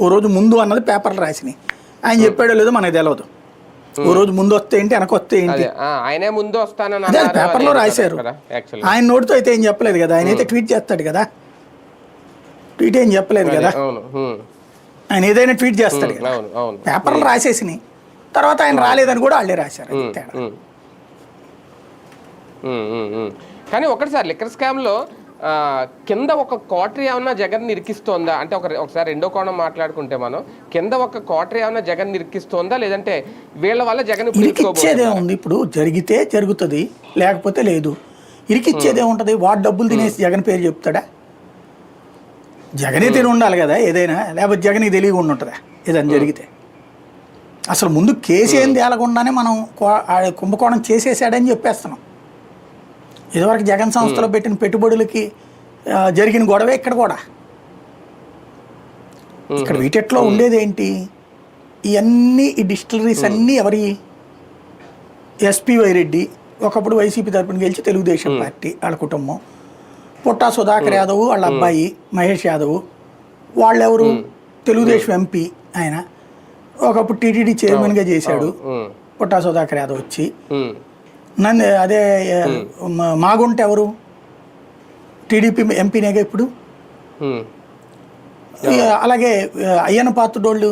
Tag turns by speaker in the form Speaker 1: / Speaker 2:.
Speaker 1: ఓ రోజు ముందు అన్నది పేపర్లు రాసినాయి. ఆయన చెప్పాడో లేదో మనకు తెలియదు ఓ. రోజు ముందు వస్తే ఏంటి వెనక వస్తే ఏంటి?
Speaker 2: ఆయనే ముందు వస్తానని
Speaker 1: అదే పేపర్లో రాశారు. ఆయన నోటితో అయితే ఏం చెప్పలేదు కదా ఆయన అయితే ట్వీట్ చేస్తాడు కదా. ట్వీట్ ఏం చెప్పలేదు కదా. ఆయన ఏదైనా ట్వీట్ చేస్తాడు కదా. పేపర్లు రాసేసినాయి. తర్వాత ఆయన రాలేదని కూడా వాళ్ళే రాశారు తేడా.
Speaker 2: కానీ ఒకటి సార్ లిక్కర్ స్కామ్లో ఆ, కింద ఒక కోటరీ ఏమన్నా జగన్ నిరికిస్తోందా? అంటే ఒక ఒకసారి రెండో కోణం మాట్లాడుకుంటే మనం కింద ఒక కోటరీ ఏమన్నా జగన్ నిరికిస్తోందా? లేదంటే వీళ్ళ వల్ల జగన్
Speaker 1: ఇరికిచ్చేదే ఉంది. ఇప్పుడు జరిగితే జరుగుతుంది లేకపోతే లేదు. ఇరికిచ్చేదే ఉంటది. వాడు డబ్బులు తినేసి జగన్ పేరు చెప్తాడా? జగనే తిని ఉండాలి కదా ఏదైనా? లేకపోతే జగన్ తెలియ ఉండి ఉంటుందా ఏదైనా జరిగితే. అసలు ముందు కేసు ఏం తేలకుండానే మనం కుంభకోణం చేసేసాడని చెప్పేస్తున్నాం. ఇదివరకు జగన్ సంస్థలో పెట్టిన పెట్టుబడులకి జరిగిన గొడవే ఇక్కడ కూడా. ఇక్కడ వీటిట్లో ఉండేది ఏంటి ఇవన్నీ ఈ డిస్టిలరీస్ అన్నీ ఎవరి? ఎస్పి వైరెడ్డి ఒకప్పుడు వైసీపీ తరపున గెలిచి తెలుగుదేశం పార్టీ వాళ్ళ కుటుంబం. పుట్టా సుధాకర్ యాదవ్ వాళ్ళ అబ్బాయి మహేష్ యాదవ్. వాళ్ళెవరు? తెలుగుదేశం ఎంపీ ఆయన. ఒకప్పుడు టీటీడీ చైర్మన్గా చేశాడు. పుట్టా సుధాకర్ యాదవ్ వచ్చి. నన్ను అదే మాగుంట ఎవరు? టీడీపీ ఎంపీనేగా ఇప్పుడు? అలాగే ఆ, అయ్యన్న పాత్రుడోళ్ళు?